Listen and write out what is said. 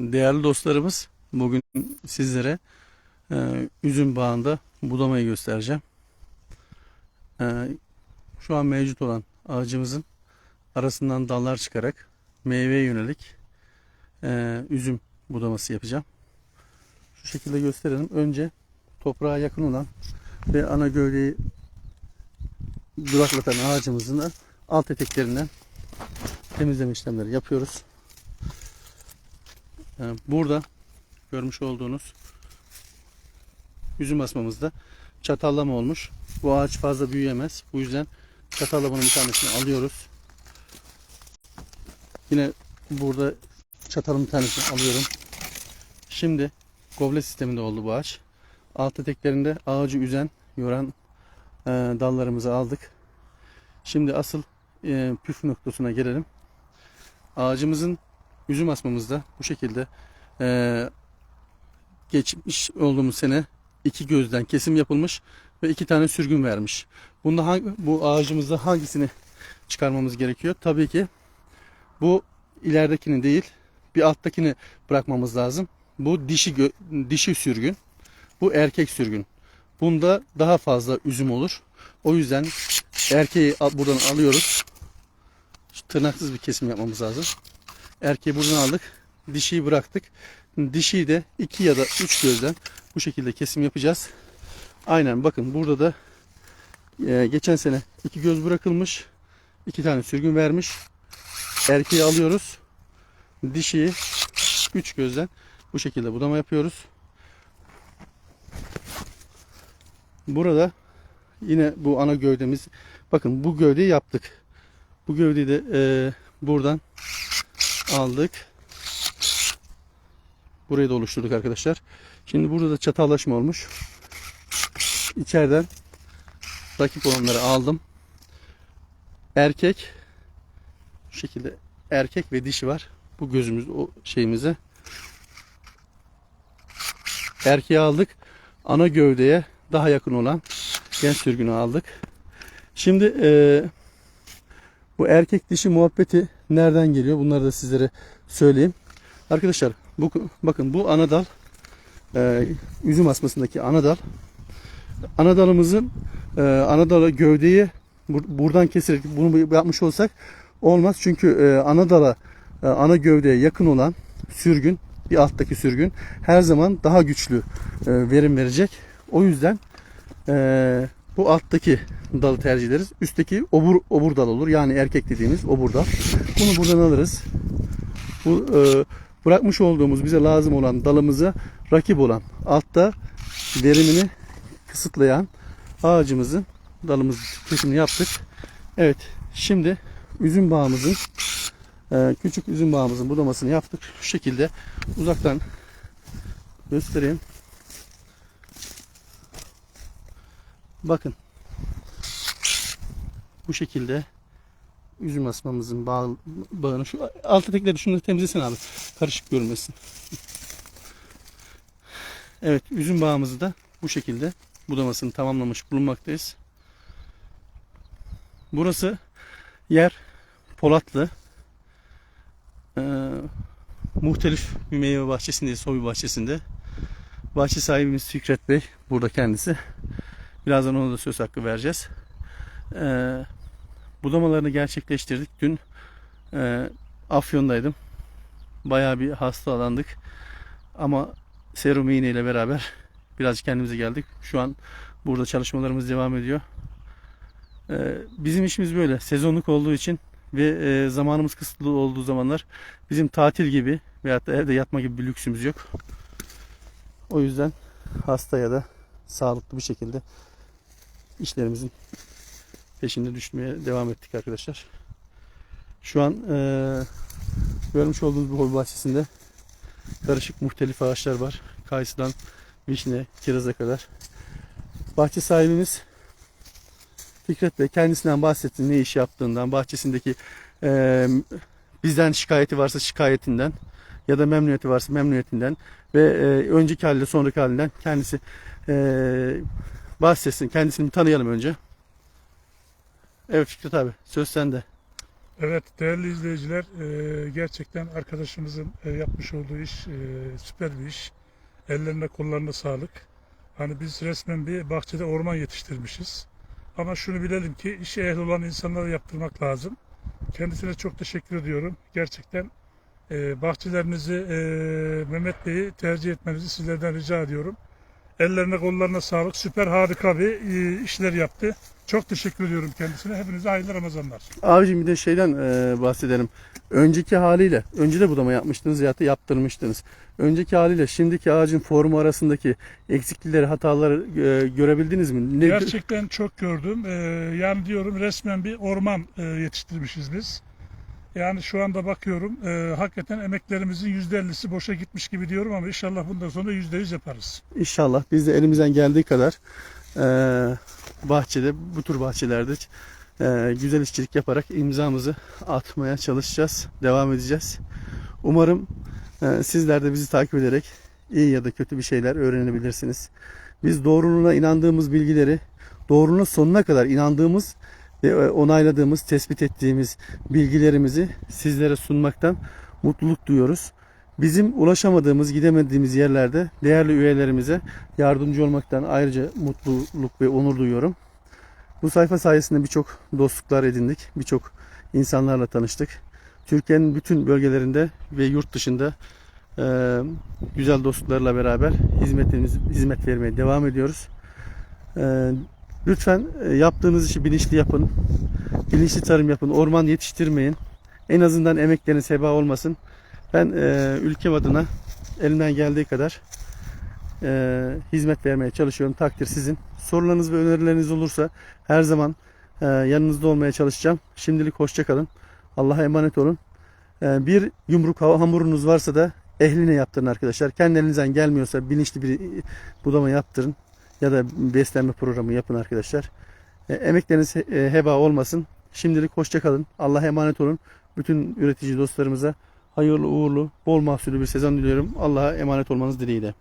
Değerli dostlarımız bugün sizlere e, üzüm bağında budamayı göstereceğim. E, şu an mevcut olan ağacımızın arasından dallar çıkarak meyveye yönelik e, üzüm budaması yapacağım. Şu şekilde gösterelim. Önce toprağa yakın olan ve ana gövdeyi duraklatan ağacımızın alt eteklerinden temizleme işlemleri yapıyoruz. Ee, Burada görmüş olduğunuz üzüm asmamızda çatallama olmuş. Bu ağaç fazla büyüyemez. Bu yüzden çatallamanın bir tanesini alıyoruz. Yine burada çatalın bir tanesini alıyorum. Şimdi goblet sisteminde oldu bu ağaç. Alt eteklerinde ağacı üzen, yoran e, dallarımızı aldık. Şimdi asıl e, püf noktasına gelelim. Ağacımızın üzüm asmamızda bu şekilde e, geçmiş olduğumuz sene iki gözden kesim yapılmış ve iki tane sürgün vermiş. Bunda hangi, bu ağacımızda hangisini çıkarmamız gerekiyor? Tabii ki bu ileridekini değil bir alttakini bırakmamız lazım. Bu dişi dişi sürgün. Bu erkek sürgün. Bunda daha fazla üzüm olur. O yüzden erkeği buradan alıyoruz. Şu tırnaksız bir kesim yapmamız lazım. Erkeği buradan aldık. Dişiyi bıraktık. Dişiyi de iki ya da üç gözden bu şekilde kesim yapacağız. Aynen bakın burada da e, geçen sene iki göz bırakılmış. iki tane sürgün vermiş. Erkeği alıyoruz. Dişiyi üç gözden bu şekilde budama yapıyoruz. Burada yine bu ana gövdemiz bakın bu gövdeyi yaptık. Bu gövdeyi de e, buradan aldık. Burayı da oluşturduk arkadaşlar. Şimdi burada da çatallaşma olmuş. İçeriden rakip olanları aldım. Erkek şu şekilde erkek ve dişi var. Bu gözümüz o şeyimize. Erkeği aldık. Ana gövdeye daha yakın olan gen sürgünü aldık. Şimdi e, bu erkek dişi muhabbeti nereden geliyor? Bunları da sizlere söyleyeyim. Arkadaşlar bu bakın bu ana dal e, üzüm asmasındaki ana dal. Ana dalımızın e, ana dalı gövdeyi bur- buradan keserek bunu yapmış olsak olmaz. Çünkü e, ana dala e, ana gövdeye yakın olan sürgün bir alttaki sürgün her zaman daha güçlü e, verim verecek. O yüzden e, bu alttaki dalı tercih ederiz. Üstteki obur obur dal olur. Yani erkek dediğimiz obur dal. Bunu buradan alırız. Bu e, bırakmış olduğumuz bize lazım olan dalımıza rakip olan altta verimini kısıtlayan ağacımızın dalımızın kesimini yaptık. Evet şimdi üzüm bağımızın e, küçük üzüm bağımızın budamasını yaptık. Şu şekilde uzaktan göstereyim. Bakın bu şekilde üzüm asmamızın bağ, bağını şu alt etekleri şunu temizlesin abi. Karışık görünmesin. Evet üzüm bağımızı da bu şekilde budamasını tamamlamış bulunmaktayız. Burası yer Polatlı. Ee, muhtelif bir meyve bahçesindeyiz, hobi bahçesinde. Bahçe sahibimiz Fikret Bey burada kendisi. Birazdan ona da söz hakkı vereceğiz. Ee, budamalarını gerçekleştirdik. Dün e, Afyon'daydım. Bayağı bir hastalandık. Ama serum iğne ile beraber biraz kendimize geldik. Şu an burada çalışmalarımız devam ediyor. Ee, bizim işimiz böyle. Sezonluk olduğu için ve e, zamanımız kısıtlı olduğu zamanlar bizim tatil gibi veyahut da evde yatma gibi bir lüksümüz yok. O yüzden hasta ya da sağlıklı bir şekilde işlerimizin peşinde düşmeye devam ettik arkadaşlar. Şu an e, görmüş olduğunuz bu hobi bahçesinde karışık muhtelif ağaçlar var. Kayısıdan vişne, kiraza kadar. Bahçe sahibimiz Fikret Bey kendisinden bahsetti ne iş yaptığından, bahçesindeki e, bizden şikayeti varsa şikayetinden ya da memnuniyeti varsa memnuniyetinden ve e, önceki haliyle sonraki halinden kendisi e, bahsetsin. Kendisini bir tanıyalım önce. Evet Fikret abi söz sende. Evet değerli izleyiciler e, gerçekten arkadaşımızın e, yapmış olduğu iş e, süper bir iş. Ellerine kollarına sağlık. Hani biz resmen bir bahçede orman yetiştirmişiz. Ama şunu bilelim ki işe ehil olan insanlara yaptırmak lazım. Kendisine çok teşekkür ediyorum. Gerçekten bahçelerinizi Mehmet Bey'i tercih etmenizi sizlerden rica ediyorum. Ellerine kollarına sağlık. Süper harika bir e, işler yaptı. Çok teşekkür ediyorum kendisine. Hepinize hayırlı Ramazanlar. Abicim bir de şeyden e, bahsedelim. Önceki haliyle, önce de budama yapmıştınız ya da yaptırmıştınız. Önceki haliyle şimdiki ağacın formu arasındaki eksiklikleri, hataları e, görebildiniz mi? Ne, Gerçekten çok gördüm. Ee, yani diyorum resmen bir orman e, yetiştirmişiz biz. Yani şu anda bakıyorum e, hakikaten emeklerimizin %50'si boşa gitmiş gibi diyorum ama inşallah bundan sonra %100 yaparız. İnşallah biz de elimizden geldiği kadar e, bahçede, bu tür bahçelerde e, güzel işçilik yaparak imzamızı atmaya çalışacağız. Devam edeceğiz. Umarım e, sizler de bizi takip ederek iyi ya da kötü bir şeyler öğrenebilirsiniz. Biz doğruluğuna inandığımız bilgileri, doğruluğuna sonuna kadar inandığımız onayladığımız, tespit ettiğimiz bilgilerimizi sizlere sunmaktan mutluluk duyuyoruz. Bizim ulaşamadığımız, gidemediğimiz yerlerde değerli üyelerimize yardımcı olmaktan ayrıca mutluluk ve onur duyuyorum. Bu sayfa sayesinde birçok dostluklar edindik. Birçok insanlarla tanıştık. Türkiye'nin bütün bölgelerinde ve yurt dışında e, güzel dostluklarla beraber hizmetimiz, hizmet vermeye devam ediyoruz. E, lütfen e, yaptığınız işi bilinçli yapın. Bilinçli tarım yapın. Orman yetiştirmeyin. En azından emekleriniz heba olmasın. Ben e, ülkem adına elimden geldiği kadar e, hizmet vermeye çalışıyorum. Takdir sizin. Sorularınız ve önerileriniz olursa her zaman e, yanınızda olmaya çalışacağım. Şimdilik hoşça kalın. Allah'a emanet olun. E, bir yumruk hamurunuz varsa da ehline yaptırın arkadaşlar. Kendi elinizden gelmiyorsa bilinçli bir budama yaptırın. Ya da beslenme programı yapın arkadaşlar. E, emekleriniz e, heba olmasın. Şimdilik hoşça kalın. Allah'a emanet olun. Bütün üretici dostlarımıza hayırlı uğurlu, bol mahsulü bir sezon diliyorum. Allah'a emanet olmanız dileğiyle.